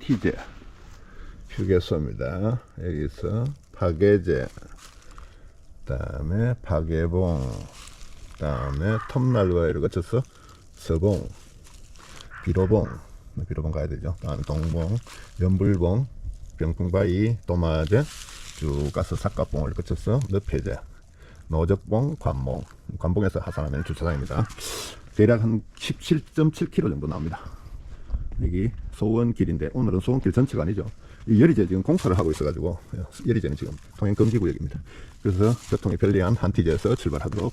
한티제 휴게소입니다. 여기서 파괴제, 그다음에 파괴봉, 그다음에 톱날과 이를 거쳐서 서봉, 비로봉, 비로봉 가야 되죠. 다음 동봉, 연불봉, 병풍바위, 또마제, 쭉 가서 삭가봉을 거쳐서 늪해제, 노적봉, 관봉, 관봉에서 하산하면 주차장입니다. 대략 한 17.7km 정도 나옵니다. 여기 소원길인데 오늘은 소원길 전체가 아니죠. 이 열이제 지금 공사를 하고 있어가지고 열이제는 지금 통행 금지 구역입니다. 그래서 교통이 편리한 한티제에서 출발하도록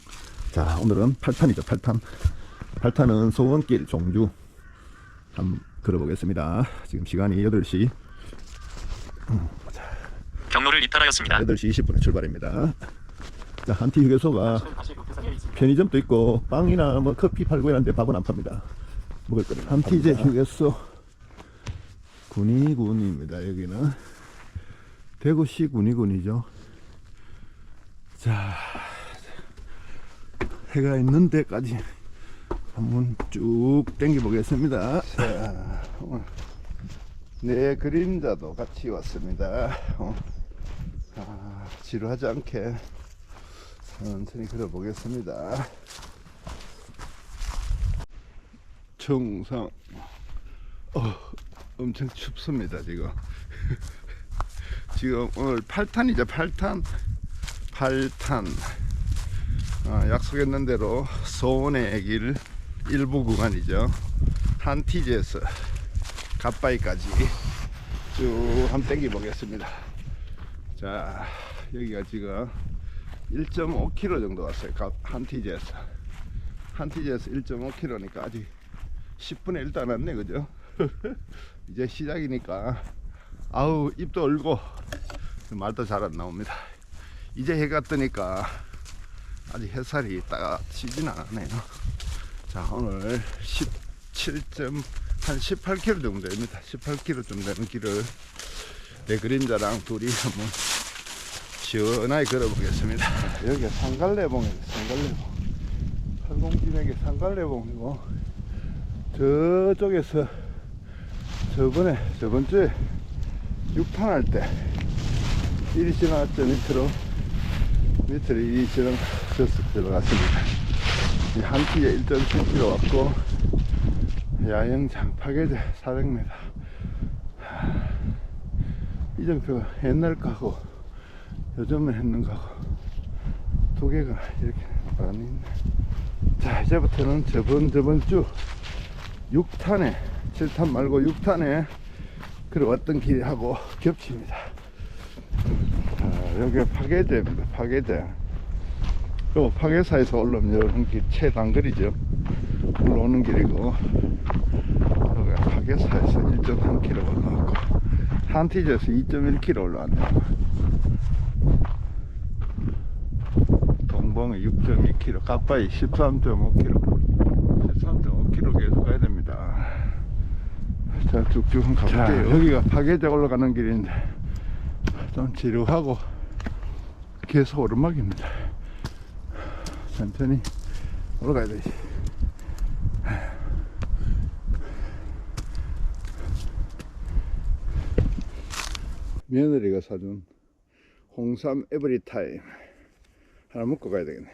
자 오늘은 8탄이죠 8탄 8탄은 소원길 종주 한번 걸어보겠습니다. 지금 시간이 8시 경로를 이탈하였습니다. 8시 20분에 출발입니다. 자 한티 휴게소가 편의점도 있고 빵이나 뭐 커피 팔고 이런데 밥은 안 팝니다. 먹을 거는 한티제 휴게소 군위군입니다. 여기는 대구시 군위군이죠. 자 해가 있는 데까지 한번 쭉 당겨 보겠습니다. 자, 오늘 내 그림자도 같이 왔습니다. 어, 아, 지루하지 않게 천천히 걸어보겠습니다. 청상. 어, 엄청 춥습니다 지금. 지금 오늘 8탄이죠 8탄. 8탄. 아, 약속했는 대로 소원의 길 일부 구간이죠. 한티제에서 갓바이까지 쭉 한번 땡겨 보겠습니다. 자 여기가 지금 1.5km 정도 왔어요 갓- 한티제에서. 한티제에서 1.5km니까 아직 10분의 1도 안 왔네 그죠? 이제 시작이니까. 아우 입도 얼고 말도 잘 안 나옵니다. 이제 해가 뜨니까 아직 햇살이 따지진 않았네요. 자 오늘 17점 한 18km 정도 됩니다. 18km 좀 되는 길을 내 그림자랑 둘이 한번 시원하게 걸어보겠습니다. 여기가 상갈래봉이에요 상갈래봉. 팔공진에게 상갈래봉이고 저쪽에서 저번에 저번 주에 6탄 할때 이리 지나갔죠 밑으로. 밑으로 이리 지나가서 들어갔습니다. 이 한끼에 1.7km 왔고 야영 장 파괴제 400m 이 정도가 옛날 거하고 요즘에 했는 거하고 두 개가 이렇게 많이 있네. 자 이제부터는 저번 저번 주 6탄에 7탄 말고 6탄에 걸어왔던 길하고 겹칩니다. 자, 여기 파괴제입니다 파괴제 또 파괴사에서 올라오면 이런 길 최단거리죠. 올라오는 길이고 여기 파괴사에서 1.3km 올라왔고 한티즈에서 2.1km 올라왔네요. 동봉이 6.2km 가빠이 13.5km 13.5km 계속 가야 됩니다. 자 쭉쭉 한번 가볼게요. 여기가 파괴제 올라가는 길인데 좀 지루하고 계속 오르막입니다. 천천히 올라가야 되지 며느리가 사준 홍삼 에브리타임 하나 먹고 가야 되겠네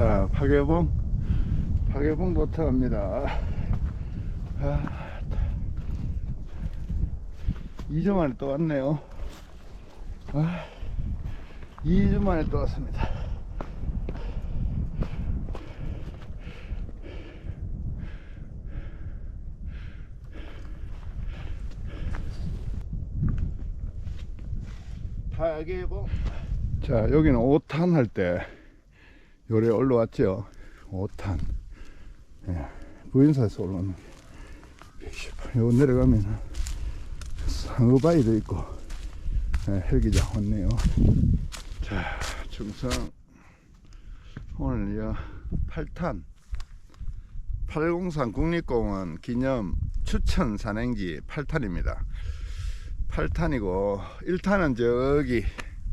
자 파괴봉 파괴봉 도착합니다. 아, 2주 만에 또 왔네요. 아, 2주 만에 또 왔습니다. 파괴봉. 자 여기는 5탄 할때 요래 올라왔죠. 5탄. 예, 부인사에서 올라오는 게 118. 요 내려가면 상어바위도 있고 예, 헬기장 왔네요. 자 중성 오늘 요 8탄. 803 국립공원 기념 추천 산행기 8탄입니다. 8탄이고 1탄은 저기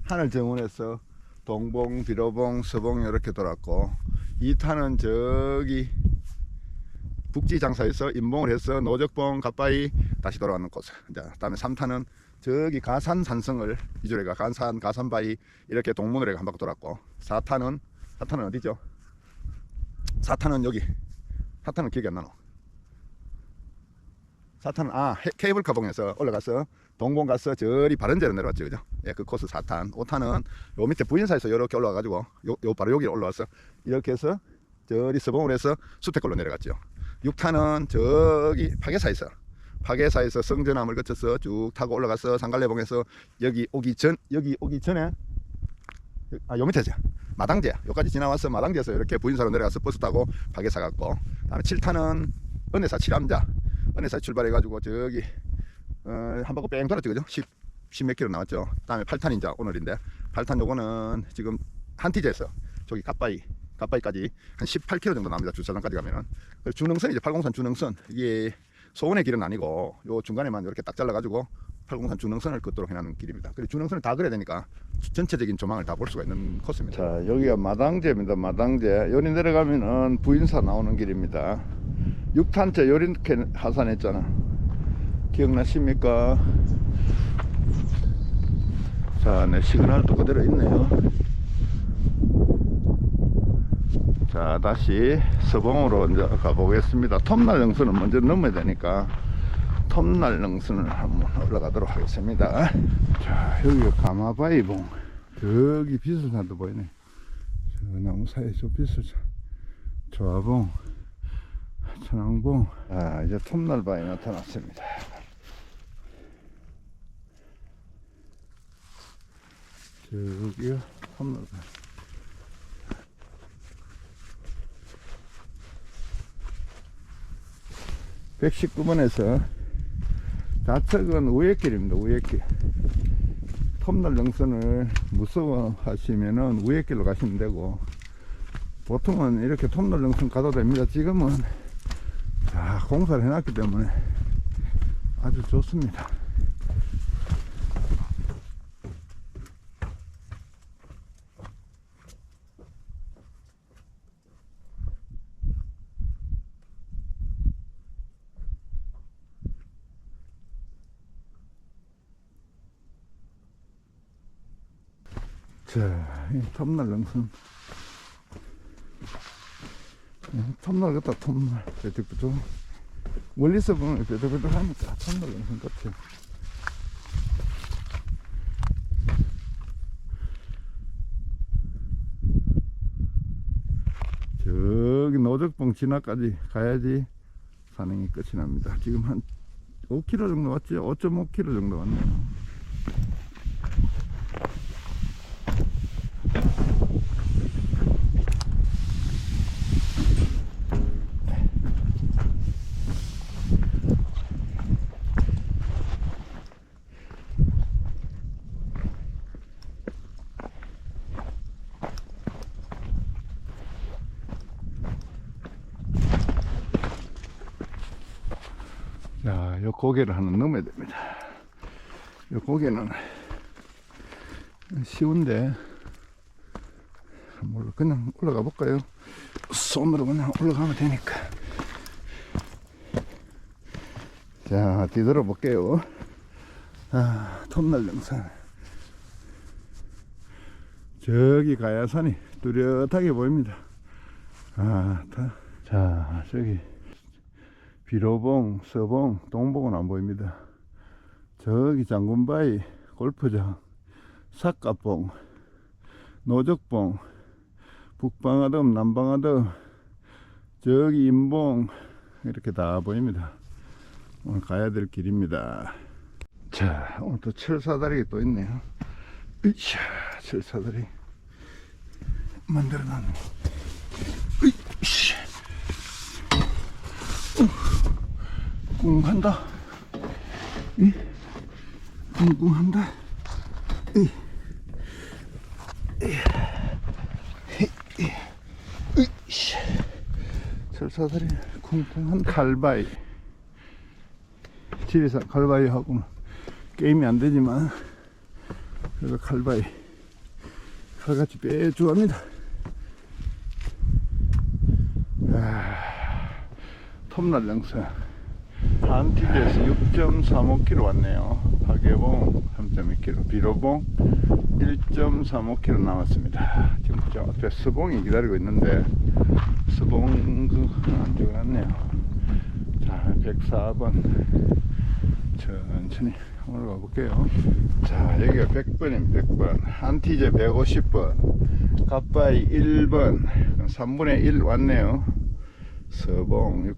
하늘 정원에서 동봉, 비로봉, 서봉 이렇게 돌았고 2탄은 저기 국지 장사에서 임봉을 해서 노적봉 가빠이 다시 돌아오는 코스. 이제 그다음에 3탄은 저기 가산 산성을 해가 가산 가산바위 이렇게 동문을 해가 한 바퀴 돌았고 4탄은 4탄은 어디죠? 4탄은 여기 4탄은 기억이 안 나노. 4탄은 아 헤- 케이블카 봉에서 올라가서 동봉 가서 저리 바른제로 내려왔죠 그죠? 예, 그 코스 4탄. 5탄은 요 밑에 부인사에서 이렇게 올라와 가지고 요, 요 바로 여기 올라와서 이렇게 해서 저리 서봉을 해서 수태골로 내려갔죠 6탄은 저기 파괴사에서 파괴사에서 성전함을 거쳐서 쭉 타고 올라가서 상갈래봉에서 여기 오기 전 여기 오기 전에 아 요 밑에죠. 마당제 여기까지 지나와서 마당제에서 이렇게 부인사로 내려가서 버스 타고 파괴사 갔고 다음에 7탄은 은혜사 칠암자. 은혜사 출발해가지고 저기 어, 한 바퀴 뺑 돌았죠 그죠? 10, 10몇 킬로 나왔죠. 다음에 8탄 이제 오늘인데. 8탄 요거는 지금 한티제에서 저기 갓바이 갓바이까지 한 18km 정도 나옵니다 주차장까지 가면은. 그리고 준흥선이죠 803 준흥선 이게 소원의 길은 아니고 요 중간에만 이렇게 딱 잘라가지고 803 준흥선을 걷도록 해놓은 길입니다. 그리고 준흥선을 다 그려야 되니까 전체적인 조망을 다 볼 수가 있는 코스입니다. 자 여기가 마당제입니다 마당제. 요리 내려가면은 부인사 나오는 길입니다. 6탄째 요리케 하산했잖아 기억나십니까? 자, 네, 시그널도 그대로 있네요. 자, 다시 서봉으로 이제 가보겠습니다. 톱날 능선은 먼저 넘어야 되니까 톱날 능선을 한번 올라가도록 하겠습니다. 자, 여기가 가마바이봉. 저기 비슬산도 보이네. 저 나무 사이에 저 비슬산. 조화봉. 천왕봉. 아, 이제 톱날바위 나타났습니다. 저기요, 톱날바위. (119번에서) 좌측은 우회길입니다 우회길 톱날 능선을 무서워하시면은 우회길로 가시면 되고 보통은 이렇게 톱날 능선 가도 됩니다 지금은 자, 공사를 해놨기 때문에 아주 좋습니다. 자, 이 톱날 능선. 네, 톱날 같다, 톱날. 뾰족뾰족. 멀리서 보면 뾰족뾰족 하니까 톱날 능선 같아요. 저기 노적봉 진화까지 가야지 산행이 끝이 납니다. 지금 한 5km 정도 왔죠? 5.5km 정도 왔네요. 자, 요 고개를 하나 넘어야 됩니다. 요 고개는 쉬운데, 몰라, 그냥 올라가 볼까요? 손으로 그냥 올라가면 되니까. 자, 뒤돌아 볼게요. 아, 톱날 능선. 저기 가야산이 뚜렷하게 보입니다. 아, 다. 자, 저기. 비로봉, 서봉, 동봉은 안 보입니다. 저기 장군바위, 골프장, 삿갓봉, 노적봉, 북방아덤, 남방아덤, 저기 인봉, 이렇게 다 보입니다. 오늘 가야 될 길입니다. 자, 오늘 또 철사다리 또 있네요. 으쌰, 철사다리. 만들어 놨네. 으쌰. 꿍한다. 이 꿍꿍한다. 이. 철사다리 쿵쿵한 칼바이. 지리산 칼바이하고는 게임이 안 되지만 그래도 칼바이 칼같이 빼주합니다. 아, 톱날령선 다음 TV에서 6.35km 왔네요. 파계봉 3.2km, 비로봉 1.35km 남았습니다. 지금 저 앞에 수봉이 기다리고 있는데 수봉 그안 들어갔네요. 자, 104번 천천히 올라가 볼게요. 자, 여기가 100번입니다. 100번. 한티제 150번. 갓바이 1번. 3분의 1 왔네요. 서봉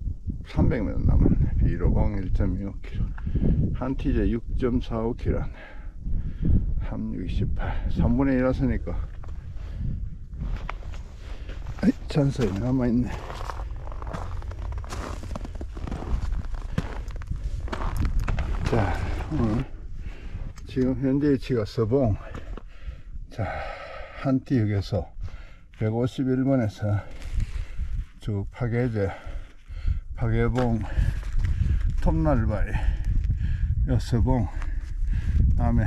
300m 남은. 150 1.25km 한티제 6.45kg 368 3분의 1 하서니까? 잔소리 남아있네. 자 오늘 지금 현재 위치가 서봉. 자 한티역에서 151번에서 쭉 파괴제 파괴봉 톱날바리, 여서봉, 다음에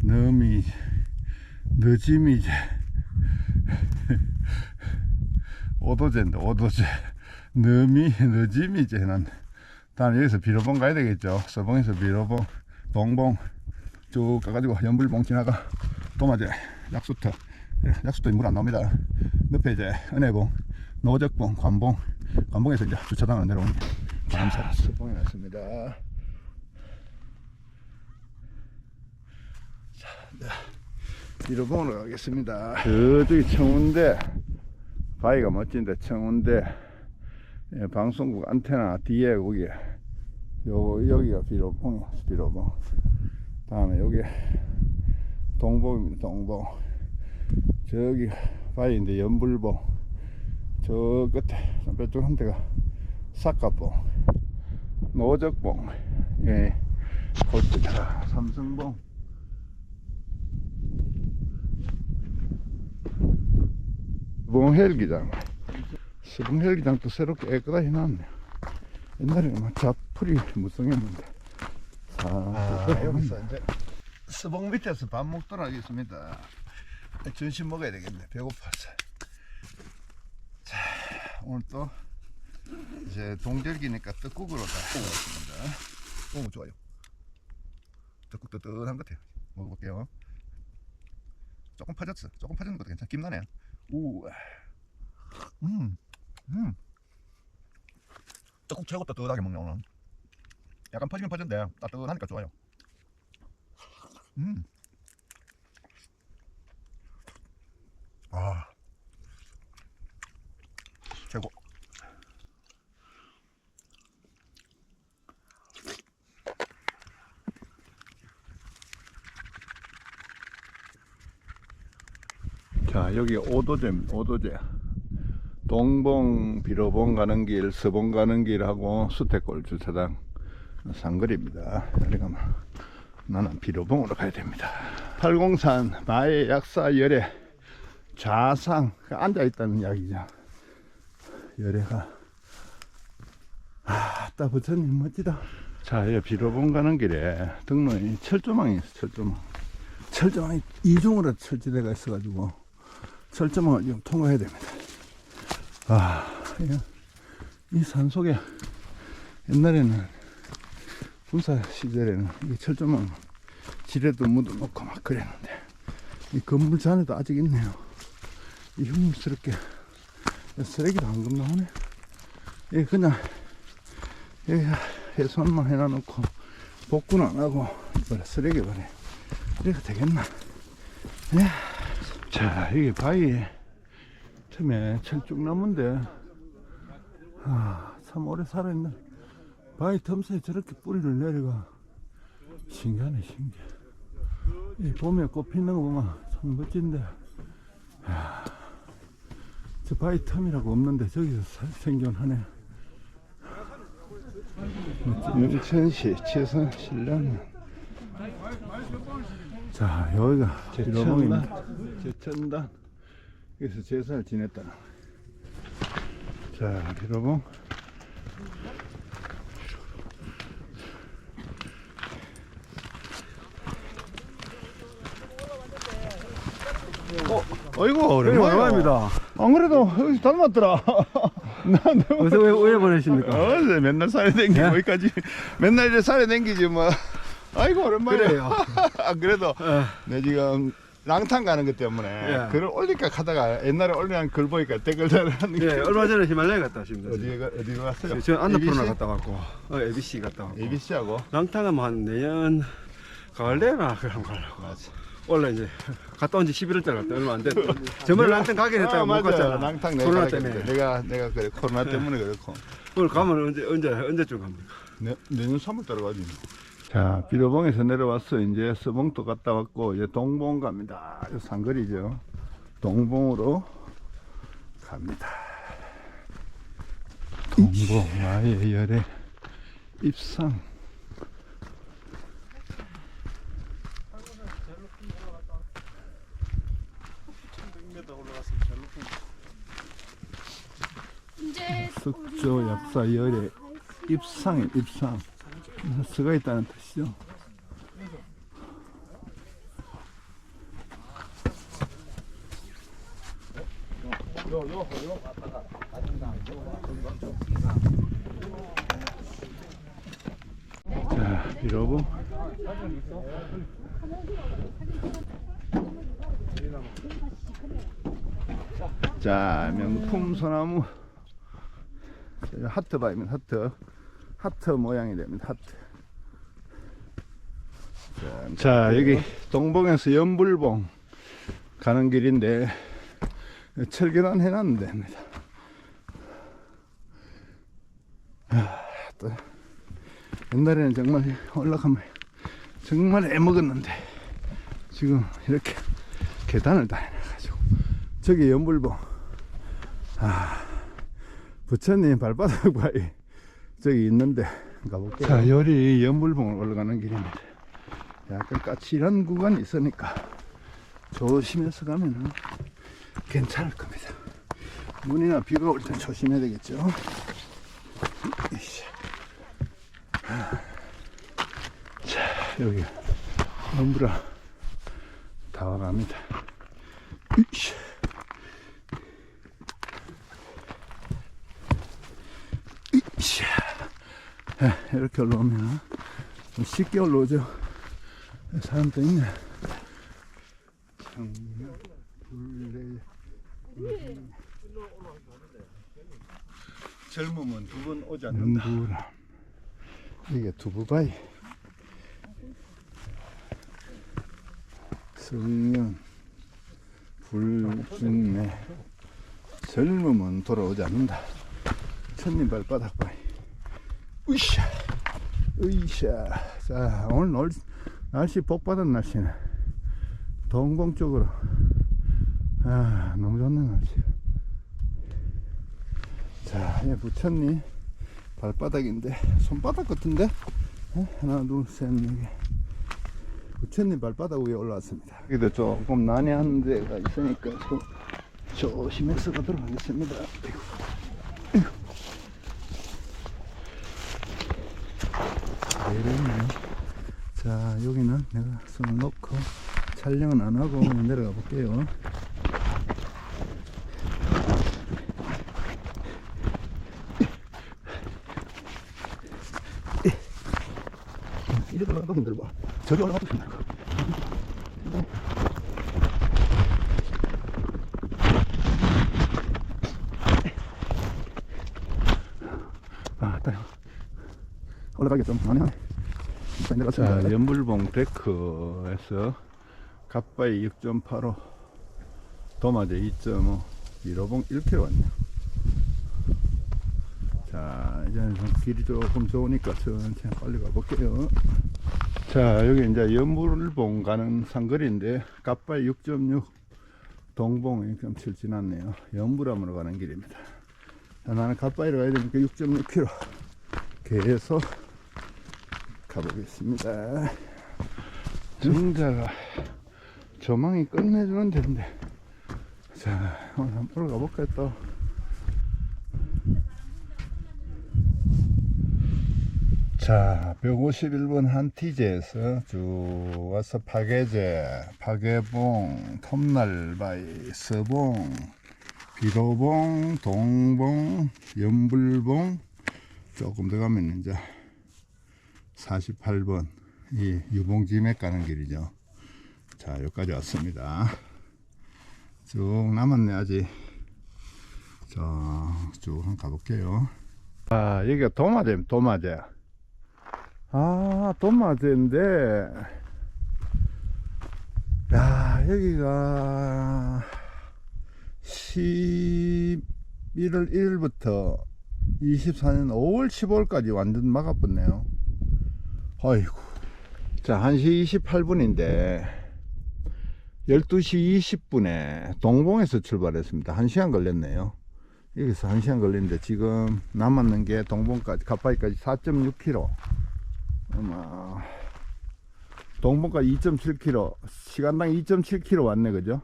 너미, 너지미제, 오도제인데, 오도제. 너미, 너지미제는 다음 여기서 비로봉 가야 되겠죠. 서봉에서 비로봉, 동봉 쭉 가가지고 연불봉 지나가 도마제, 약수터, 예, 약수터 물안 나옵니다. 늪에 이제 은혜봉, 노적봉, 관봉, 관봉에서 이제 주차장으로 감 사 서봉에 왔습니다. 자, 네. 비로봉으로 가겠습니다. 저쪽이 청운대, 바위가 멋진데 청운대. 예, 방송국 안테나 뒤에 거기 요 여기가 비로봉 비로봉 다음에 여기 동봉입니다 동봉 저기 바위인데 연불봉 저 끝에 왼쪽 한 대가 삭가봉 노적봉 예 골프차 삼성봉 봉헬기장 수봉 헬기장도 새롭게 깨끗하게 해놨네. 옛날에는 막 자풀이 무성했는데. 아, 여기서 이제 수봉 밑에서 밥 먹도록 하겠습니다. 점심 먹어야 되겠네. 배고파서. 자, 오늘 또 이제 동절기니까 떡국으로 다 먹었습니다. 오, 좋아요. 떡국 뜨뜻한 것 같아요. 먹어볼게요. 조금 퍼졌어. 조금 퍼지는 것도 괜찮아. 김나네. 우, 음. 음. 떡국 최고 따뜻하게 먹네 오늘. 약간 퍼지긴 퍼진데 따뜻하니까 좋아요. 음. 아. 자 여기 오도제입니다. 오도제. 동봉 비로봉 가는 길, 서봉 가는 길하고 수태골 주차장 상거리입니다. 그러니까 뭐 나는 비로봉으로 가야 됩니다. 팔공산 마의 약사 열애 좌상 앉아 있다는 이야기죠. 열애가 아따 부처님 멋지다. 자, 이 비로봉 가는 길에 등로에 철조망이 있어. 철조망. 철조망이 이중으로 설치되어 있어가지고 철조망을 좀 통과해야 됩니다. 아, 이이 산 속에 옛날에는 군사 시절에는 이 철조망 지뢰도 묻어놓고 막 그랬는데 이 건물 잔에도 아직 있네요. 이 흉물스럽게 쓰레기도 방금 나오네. 이 그냥 여기 해손만 해놔놓고 복구는 안 하고 버려 쓰레기 버려. 이래가 되겠나? 야. 자, 이게 바위에 틈에 철쭉 나무인데 아, 참 오래 살아있네. 바위 틈새에 저렇게 뿌리를 내려가. 신기하네 신기해. 이 봄에 꽃 피는 거 보면 참 멋진데. 아, 저 바위 틈이라고 없는데 저기서 살- 생존하네. 영천시 최선 신랑 자 여기가 제천입니다 제천단 여기서 제사를 지냈다 자 비로봉 어, 어이구 오랜만이야 오랜만입니다. 안 그래도 여기 닮았더라 어서 왜, 왜 보내십니까? 어, 네, 맨날 산에 댕기고 예? 여기까지 맨날 이제 산에 댕기지 뭐. 아이고 오랜만에. 그래요. 아, 그래도 어, 내 지금 랑탄 가는 것 때문에 예. 글을 올릴까 하다가 옛날에 올리는 글 보니까 댓글 달하는 예, 얼마 전에 히말라야 갔다 왔습니다. 어디에 가, 어디로 갔어요? 저 안나푸르나 ABC? 갔다 왔고, 어, ABC 갔다 왔고. ABC하고 랑탕은 뭐한 내년 가을 되나 그럼 가려고. 맞아. 원래 이제 갔다 온 지 11월 달 갔다 얼마 안 됐다. 저번에 랑탕 가긴 했다가 아, 못 맞아. 갔잖아. 랑탕 내가 코로나. 때문에. 내가 내가 그래 코로나 때문에 그렇고 오늘 가면 언제 언제 언제쯤 갑니까? 내, 내년 3월 달에 가지. 자, 비로봉에서 내려왔어. 이제 서봉도 갔다 왔고, 이제 동봉 갑니다. 이 상거리죠. 동봉으로 갑니다. 동봉, 나의 열애, 입상. 석조 약사 열애, 입상이 입상. 서가 있다는 뜻이죠. 자, 여러분. 자, 명품 소나무. 자, 하트 바입니다, 하트. 하트 모양이 됩니다, 하트. 자, 자, 여기 동봉에서 연불봉 가는 길인데, 철계단 해놨는 데입니다. 아, 또 옛날에는 정말 올라가면 정말 애먹었는데 지금 이렇게 계단을 다 해놔가지고 저기 연불봉 아 부처님 발바닥 바위 저기 있는데 가볼게요 자 요리 연불봉을 올라가는 길입니다 약간 까칠한 구간이 있으니까 조심해서 가면은 괜찮을 겁니다 눈이나 비가 올 땐 조심해야 되겠죠 이씨. 자, 여기 넘브라 다 와갑니다. 이씨. 이씨. 예, 이렇게 올라오면 좀 쉽게 올라오죠. 사람도 있네. 젊으면 두번 오지 않는다. 이게 두부바이. 성년, 불중내. 젊으면 돌아오지 않는다. 천님 발바닥 바이. 으쌰, 으쌰. 자, 오늘 날, 날씨 복 받은 날씨네. 동공 쪽으로. 아, 너무 좋네, 날씨. 자, 예, 부처님 발바닥인데 손바닥 같은데 어? 하나 둘셋 네개 부처님 발바닥 위에 올라왔습니다. 여기도 조금 난해한 데가 있으니까 조, 조심해서 가도록 하겠습니다. 아이고. 내려오네. 자, 여기는 내가 손을 놓고 촬영은 안 하고 내려가 볼게요. 이리 올라가도 힘들어. 저리 올라가도 힘들어. 아, 따요. 올라가기 좀 많이 하네. 자, 연불봉 데크에서 갓바위 6.85, 도마제 2.5, 미로봉 1km 왔네요. 자, 이제는 좀 길이 조금 좋으니까 천천히 빨리 가볼게요. 자, 여기 이제 연물봉 가는 상거리인데, 갓바위 6.6, 동봉이 좀칠 지났네요. 연불암으로 가는 길입니다. 자, 나는 갓바위로 가야 되니까 6.6km 계속 가보겠습니다. 정자가 조망이 끝내주는 데인데, 자, 오늘 한번 올라가볼까요, 또? 자, 151번 한티제에서 쭉 와서 파괴제, 파괴봉, 톱날바위, 서봉, 비로봉, 동봉, 연불봉 조금 더 가면 이제 48번 이 유봉지맥 가는 길이죠. 자, 여기까지 왔습니다. 쭉 남았네 아직. 자, 쭉 한번 가볼게요. 아, 여기가 도마제, 도마제. 아, 도마제인데, 야, 여기가 11월 1일부터 24년 5월 15일까지 완전 막아붙네요. 아이고. 자, 1시 28분인데, 12시 20분에 동봉에서 출발했습니다. 1시간 걸렸네요. 여기서 1시간 걸리는데 지금 남았는 게 동봉까지, 가파이까지 4.6km. 아마, 동봉까지 2.7km, 시간당 2.7km 왔네, 그죠?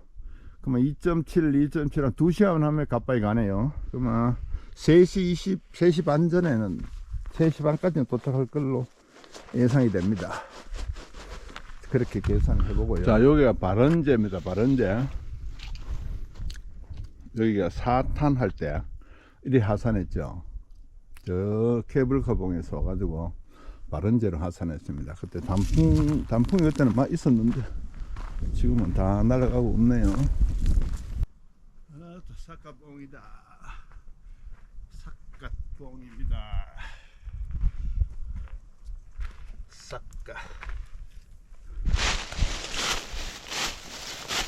그러면 2.7, 2.7 한 2시간 하면 가까이 가네요. 그러면 3시 20, 3시 반 전에는, 3시 반까지는 도착할 걸로 예상이 됩니다. 그렇게 계산을 해보고요. 자, 여기가 발언제입니다. 발언제. 여기가 사탄 할 때, 이리 하산했죠. 저 케이블카 봉에서 와가지고 발언제로 하산했습니다. 그때 단풍, 단풍이 그때는 막 있었는데, 지금은 다 날아가고 없네요. 아, 또 사카봉이다. 사카봉입니다. 사카.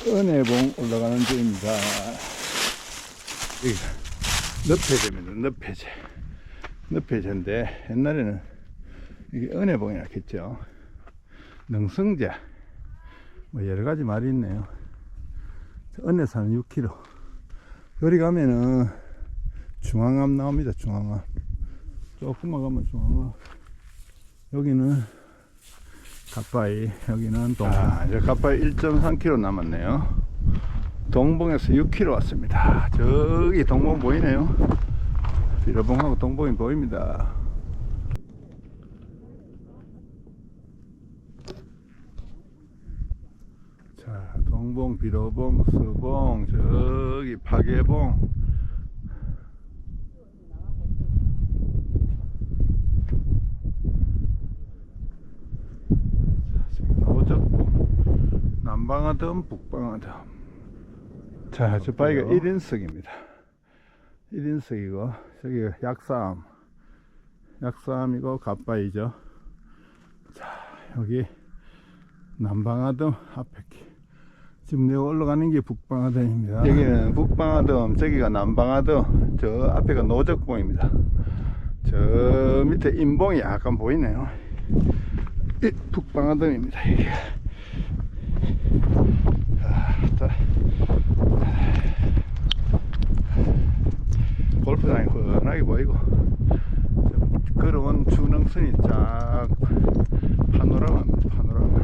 은혜봉 올라가는 중입니다. 여기가 늪해제입니다. 늪해제. 늪해제인데 옛날에는 이게 은혜봉이라 했죠. 능성제. 뭐 여러 가지 말이 있네요. 은혜산은 6km. 여기 가면은 중앙암 나옵니다. 중앙암. 조금만 가면 중앙암. 여기는 가빠이, 여기는 동봉. 아, 이제 가빠이 1.3km 남았네요. 동봉에서 6km 왔습니다. 저기 동봉 보이네요. 비로봉하고 동봉이 보입니다. 자, 동봉, 비로봉, 수봉, 저기 파계봉. 자, 지금 노적봉, 남방하든 북방하든. 자, 저 바위가 1인석입니다. 1인석이고, 저기 약삼, 약삼이고, 갓바위죠. 자, 여기 남방하덤 앞에 기- 지금 내가 올라가는 게 북방하덤입니다. 여기는 북방하덤, 저기가 남방하덤, 저 앞에가 노적봉입니다. 저 밑에 인봉이 약간 보이네요. 이 북방하덤입니다. 이게. 아, 자. 골프장이 훤하게 보이고 저 걸어온 주능선이 쫙 파노라마입니다. 파노라마.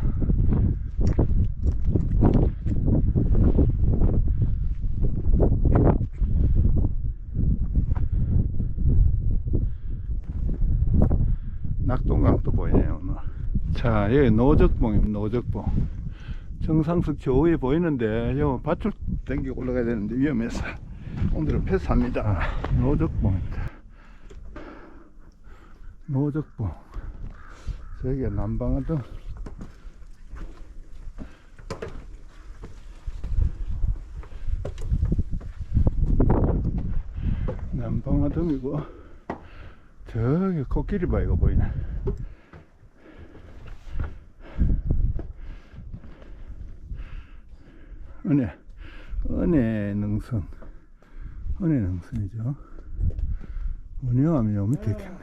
낙동강도 보이네요 오늘. 자 여기 노적봉입니다 노적봉. 정상석 저 위에 보이는데 요 밧줄 당기고 올라가야 되는데 위험해서 오늘은 패스합니다. 노적봉입니다 노적봉. 저기가 남방하던 남방하동이고 저기 코끼리 바위가 보이네 은혜 은혜 능선 은혜 능선이죠. 운영하면 요 밑에 있겠네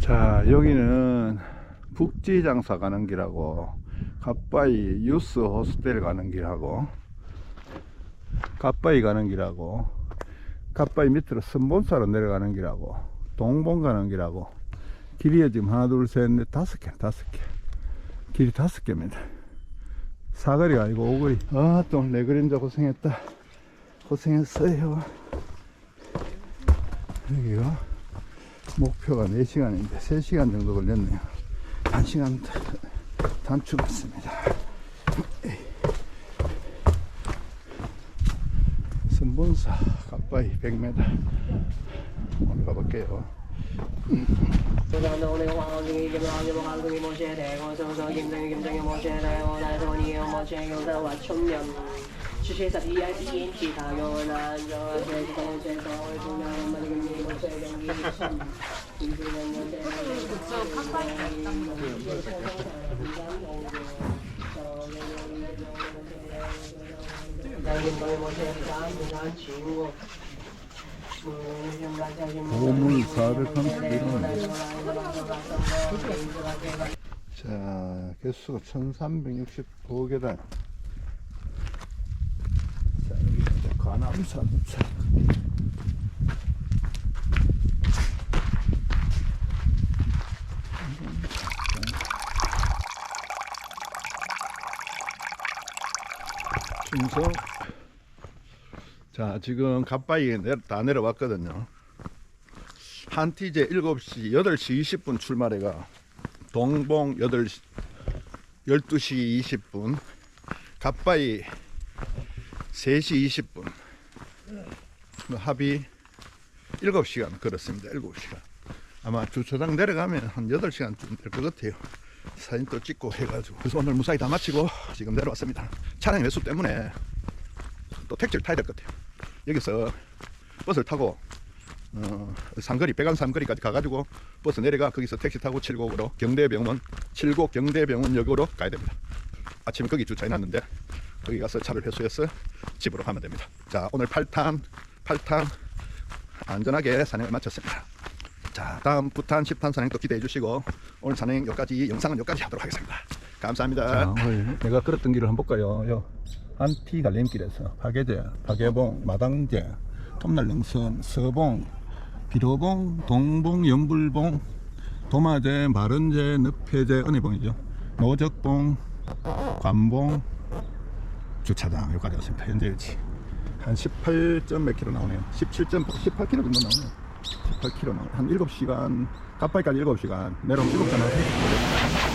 자 여기는 북지장사 가는 길하고 갓바이 유스 호스텔 가는 길하고 갓바이 가는 길하고 갓바이 밑으로 선본사로 내려가는 길하고 동봉 가는 길하고 길이 지금 하나 둘 셋 넷 다섯 개 다섯 개 길이 다섯 개입니다. 사거리가 아니고 오거리. 아또 레그랜저 고생했다. 고생했어요. 여기가 목표가 4시간인데 3시간 정도 걸렸네요. 1시간 단축했습니다. 선본사 가까이 100m 올라가 볼게요. 조선동의 왕중이 김왕의 왕중이 모세대고 성서 김정의 김정의 모세대고 나선이의 모세 교사와 촌면 주시에서 ERP인 지사교원 안정하세 지성제서울 중량은 만금리 모세 경기 김수년 모세 그쪽 칸파이 나의 모세 남 부산 지우고 보물 431원. 자, 개수가 1365계단. 자, 여기 이제 관암산 도착. 충성. 자, 지금 갓바위에 내, 다 내려왔거든요. 한티 이제 7시, 8시 20분 출발해가 동봉 8시, 12시 20분, 갓바위 3시 20분, 뭐 합이 7시간 걸었습니다. 7시간. 아마 주차장 내려가면 한 8시간쯤 될 것 같아요. 사진 또 찍고 해가지고. 그래서 오늘 무사히 다 마치고 지금 내려왔습니다. 차량 매수 때문에 또 택지를 타야 될 것 같아요. 여기서 버스를 타고 어, 상거리 백안 삼거리까지 가가지고 버스 내려가 거기서 택시 타고 칠곡으로 경대병원 칠곡 경대병원역으로 가야 됩니다. 아침에 거기 주차해놨는데 거기 가서 차를 회수해서 집으로 가면 됩니다. 자 오늘 8탄 8탄 안전하게 산행을 마쳤습니다. 자 다음 부탄 10탄 산행 또 기대해 주시고 오늘 산행 여기까지 영상은 여기까지 하도록 하겠습니다. 감사합니다. 자, 내가 걸었던 길을 한번 볼까요? 요 안티 갈림길에서 파계제, 파계봉, 마당제, 톱날릉선, 서봉, 비로봉, 동봉, 연불봉, 도마제, 마른제, 늪해제, 은혜봉이죠. 노적봉, 관봉, 주차장 여기까지 왔습니다. 현재 위치 한 18점 몇 킬로 나오네요. 17점, 18 킬로 정도 나오네요. 18 킬로 나오네요. 한 7시간, 가빠이까지 7시간, 내려오면 7시간